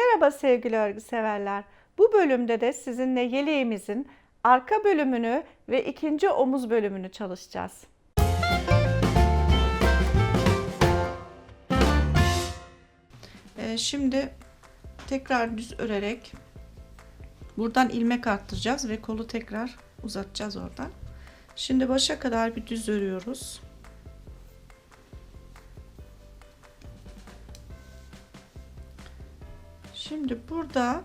Merhaba sevgili örgü severler. Bu bölümde de sizinle yeleğimizin arka bölümünü ve ikinci omuz bölümünü çalışacağız. Ee, şimdi tekrar düz örerek buradan ilmek arttıracağız ve kolu tekrar uzatacağız oradan. Şimdi başa kadar bir düz örüyoruz. Şimdi burada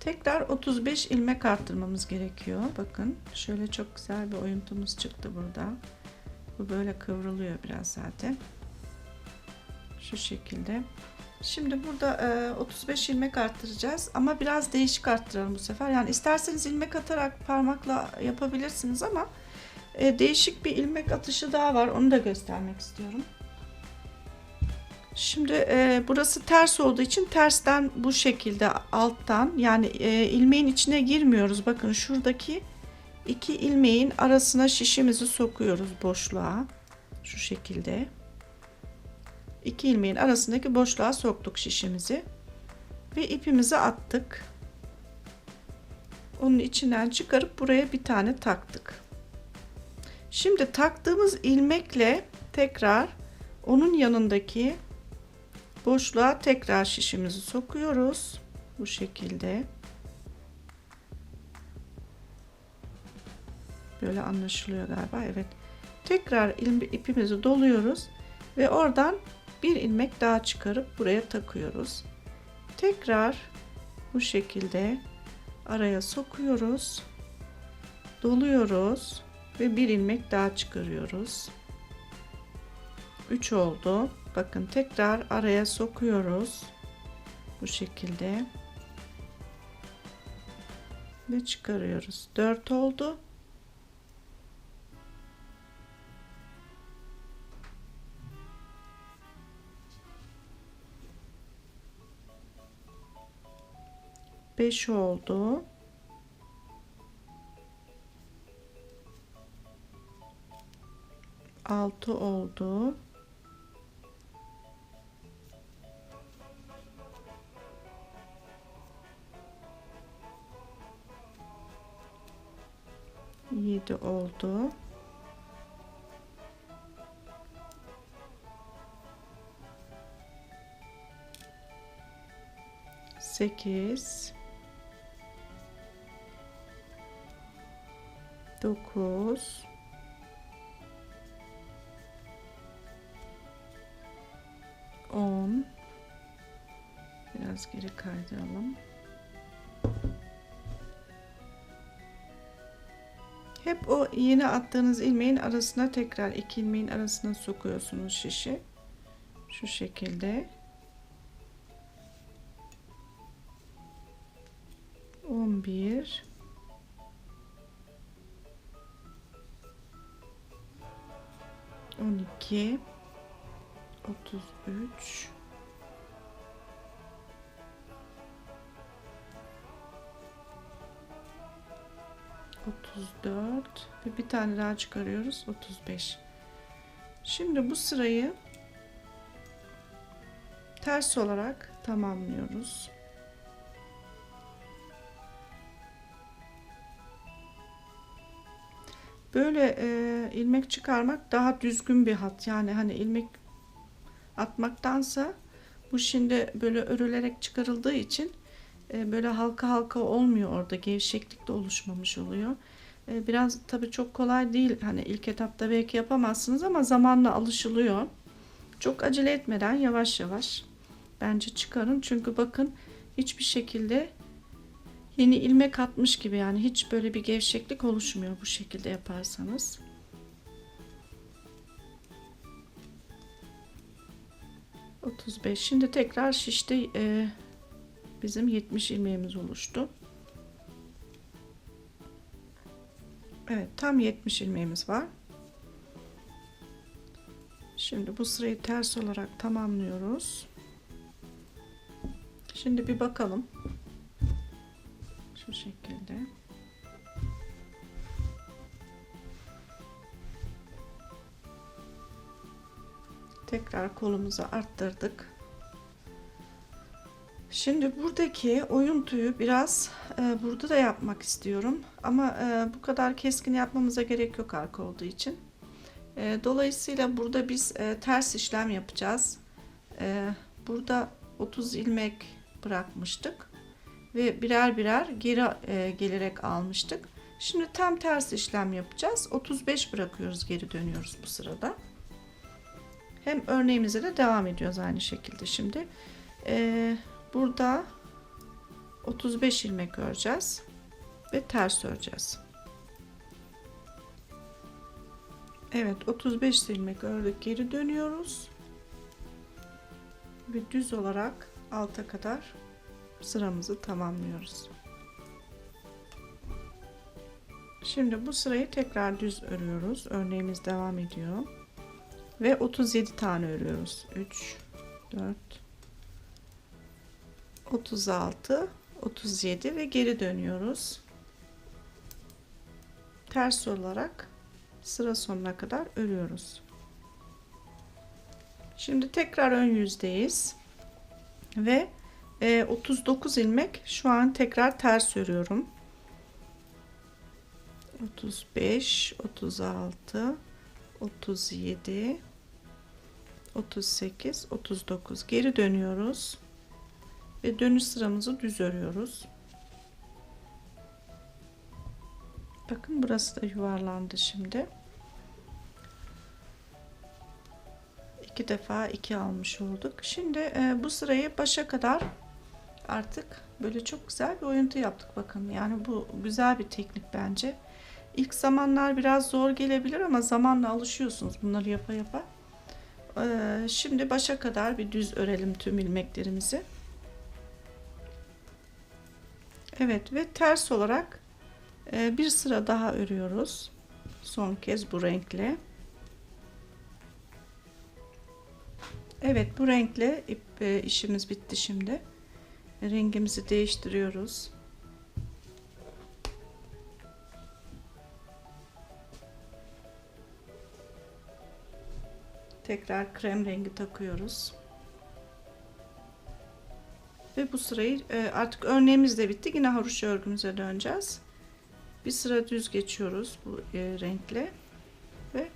tekrar 35 ilmek arttırmamız gerekiyor. Bakın şöyle çok güzel bir oyuntumuz çıktı burada. Bu böyle kıvrılıyor biraz zaten. Şu şekilde. Şimdi burada e, 35 ilmek arttıracağız ama biraz değişik arttıralım bu sefer. Yani isterseniz ilmek atarak parmakla yapabilirsiniz ama e, değişik bir ilmek atışı daha var. Onu da göstermek istiyorum. Şimdi e, burası ters olduğu için tersten bu şekilde alttan yani e, ilmeğin içine girmiyoruz. Bakın şuradaki iki ilmeğin arasına şişimizi sokuyoruz boşluğa. Şu şekilde. İki ilmeğin arasındaki boşluğa soktuk şişimizi ve ipimizi attık. Onun içinden çıkarıp buraya bir tane taktık. Şimdi taktığımız ilmekle tekrar onun yanındaki boşluğa tekrar şişimizi sokuyoruz. Bu şekilde. Böyle anlaşılıyor galiba. Evet. Tekrar ipimizi doluyoruz ve oradan bir ilmek daha çıkarıp buraya takıyoruz. Tekrar bu şekilde araya sokuyoruz. Doluyoruz ve bir ilmek daha çıkarıyoruz. 3 oldu. Bakın tekrar araya sokuyoruz. Bu şekilde. Ve çıkarıyoruz. 4 oldu. Beş oldu. Altı oldu. Oldu. Sekiz. Dokuz. On. Biraz geri kaydıralım. Hep o yeni attığınız ilmeğin arasına tekrar iki ilmeğin arasına sokuyorsunuz şişi. Şu şekilde. 11 12 33 34 ve bir tane daha çıkarıyoruz 35 şimdi bu sırayı ters olarak tamamlıyoruz. Böyle e, ilmek çıkarmak daha düzgün bir hat. Yani hani ilmek atmaktansa bu şimdi böyle örülerek çıkarıldığı için böyle halka halka olmuyor orada gevşeklik de oluşmamış oluyor. E, biraz tabii çok kolay değil. Hani ilk etapta belki yapamazsınız ama zamanla alışılıyor. Çok acele etmeden yavaş yavaş bence çıkarın. Çünkü bakın hiçbir şekilde yeni ilmek atmış gibi yani hiç böyle bir gevşeklik oluşmuyor bu şekilde yaparsanız. Otuz beş. Şimdi tekrar şişte e, bizim 70 ilmeğimiz oluştu. Evet tam 70 ilmeğimiz var. Şimdi bu sırayı ters olarak tamamlıyoruz. Şimdi bir bakalım. Şu şekilde. Tekrar kolumuzu arttırdık. Şimdi buradaki oyuntuyu biraz e, burada da yapmak istiyorum. Ama e, bu kadar keskin yapmamıza gerek yok arka olduğu için. E, dolayısıyla burada biz e, ters işlem yapacağız. E, burada 30 ilmek bırakmıştık. Ve birer birer geri e, gelerek almıştık. Şimdi tam ters işlem yapacağız. 35 bırakıyoruz geri dönüyoruz bu sırada. Hem örneğimize de devam ediyoruz aynı şekilde. Şimdi e, burada 35 ilmek öreceğiz ve ters öreceğiz. Evet 35 ilmek ördük geri dönüyoruz ve düz olarak alta kadar sıramızı tamamlıyoruz. Şimdi bu sırayı tekrar düz örüyoruz. Örneğimiz devam ediyor. Ve 37 tane örüyoruz. 3 4 36 37 ve geri dönüyoruz. Ters olarak sıra sonuna kadar örüyoruz. Şimdi tekrar ön yüzdeyiz. Ve e, 39 ilmek şu an tekrar ters örüyorum. 35 36 37 38 39 geri dönüyoruz ve dönüş sıramızı düz örüyoruz. Bakın burası da yuvarlandı şimdi. İki defa iki almış olduk. Şimdi e, bu sırayı başa kadar artık böyle çok güzel bir oyuntu yaptık bakın. Yani bu güzel bir teknik bence. İlk zamanlar biraz zor gelebilir ama zamanla alışıyorsunuz bunları yapa yapa. Ee, şimdi başa kadar bir düz örelim tüm ilmeklerimizi. Evet ve ters olarak e, bir sıra daha örüyoruz. Son kez bu renkle. Evet bu renkle ip, e, işimiz bitti şimdi. Rengimizi değiştiriyoruz. Tekrar krem rengi takıyoruz. Ve bu sırayı e, artık örneğimiz de bitti. Yine haroşa örgümüze döneceğiz. Bir sıra düz geçiyoruz bu e, renkle ve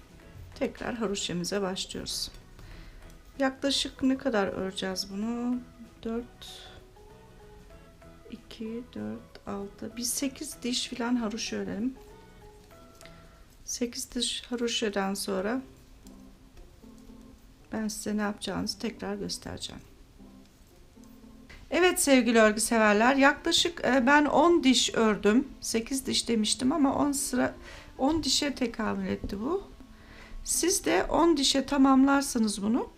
tekrar haroşemize başlıyoruz. Yaklaşık ne kadar öreceğiz bunu? 4 2 4 6 bir 8 diş filan haroşa örelim. 8 diş haroşadan sonra ben size ne yapacağınızı tekrar göstereceğim. Evet sevgili örgü severler yaklaşık e, ben 10 diş ördüm. 8 diş demiştim ama 10 sıra 10 dişe tekamül etti bu. Siz de 10 dişe tamamlarsınız bunu.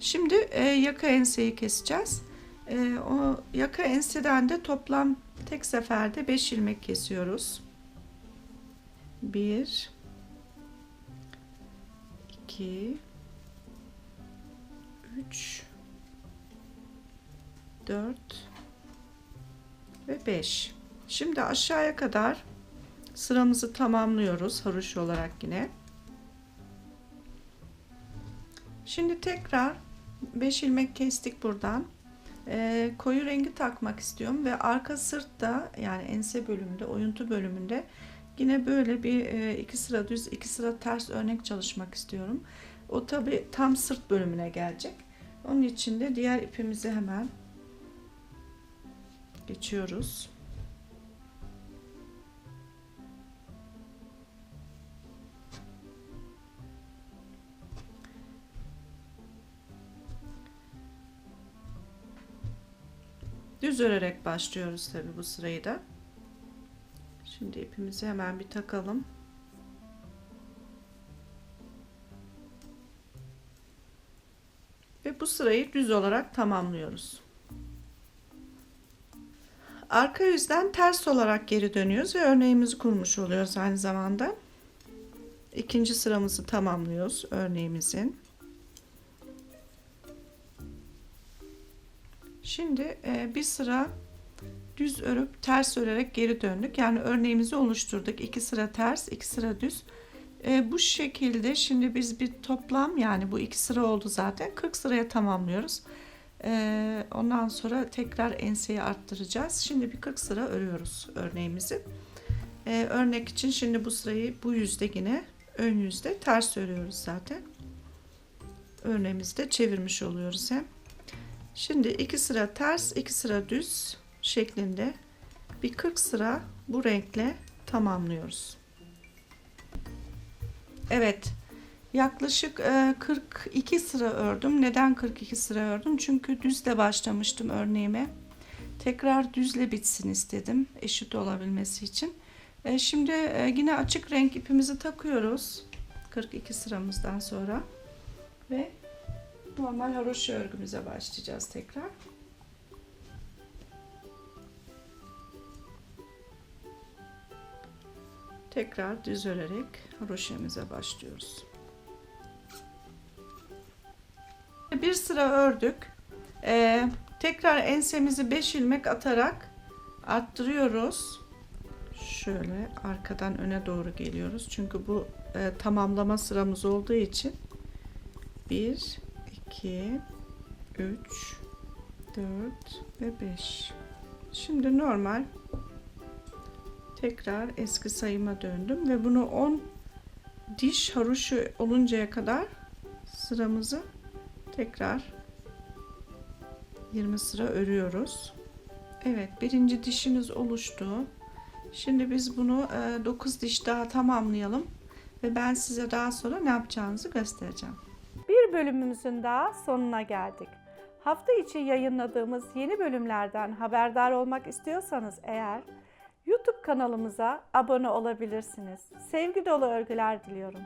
Şimdi e, yaka enseyi keseceğiz. E, o yaka enseden de toplam tek seferde 5 ilmek kesiyoruz. 1 2 3 4 ve 5. Şimdi aşağıya kadar sıramızı tamamlıyoruz haroşa olarak yine. Şimdi tekrar 5 ilmek kestik buradan. Ee, koyu rengi takmak istiyorum ve arka sırtta yani ense bölümünde, oyuntu bölümünde yine böyle bir e, iki sıra düz, iki sıra ters örnek çalışmak istiyorum. O tabi tam sırt bölümüne gelecek. Onun için de diğer ipimizi hemen geçiyoruz. Düz örerek başlıyoruz tabi bu sırayı da. Şimdi ipimizi hemen bir takalım. Ve bu sırayı düz olarak tamamlıyoruz. Arka yüzden ters olarak geri dönüyoruz ve örneğimizi kurmuş oluyoruz aynı zamanda. İkinci sıramızı tamamlıyoruz örneğimizin. Şimdi e, bir sıra düz örüp ters örerek geri döndük. Yani örneğimizi oluşturduk. İki sıra ters, iki sıra düz. E, bu şekilde şimdi biz bir toplam yani bu iki sıra oldu zaten 40 sıraya tamamlıyoruz. Ee, ondan sonra tekrar enseyi arttıracağız. Şimdi bir 40 sıra örüyoruz örneğimizi. Ee, örnek için şimdi bu sırayı bu yüzde yine ön yüzde ters örüyoruz zaten. Örneğimizi de çevirmiş oluyoruz hem. Şimdi iki sıra ters, iki sıra düz şeklinde bir 40 sıra bu renkle tamamlıyoruz. Evet. Yaklaşık e, 42 sıra ördüm. Neden 42 sıra ördüm? Çünkü düzle başlamıştım örneğime. Tekrar düzle bitsin istedim eşit olabilmesi için. E, Şimdi e, yine açık renk ipimizi takıyoruz. 42 sıramızdan sonra ve normal haroşa örgümüze başlayacağız tekrar. Tekrar düz örerek haroşemize başlıyoruz. Bir sıra ördük. Ee, tekrar ensemizi 5 ilmek atarak arttırıyoruz. Şöyle arkadan öne doğru geliyoruz. Çünkü bu e, tamamlama sıramız olduğu için 1 2 3 4 ve 5. Şimdi normal tekrar eski sayıma döndüm ve bunu 10 diş haroşa oluncaya kadar sıramızı tekrar 20 sıra örüyoruz. Evet birinci dişimiz oluştu. Şimdi biz bunu 9 diş daha tamamlayalım ve ben size daha sonra ne yapacağınızı göstereceğim. Bir bölümümüzün daha sonuna geldik. Hafta içi yayınladığımız yeni bölümlerden haberdar olmak istiyorsanız eğer YouTube kanalımıza abone olabilirsiniz. Sevgi dolu örgüler diliyorum.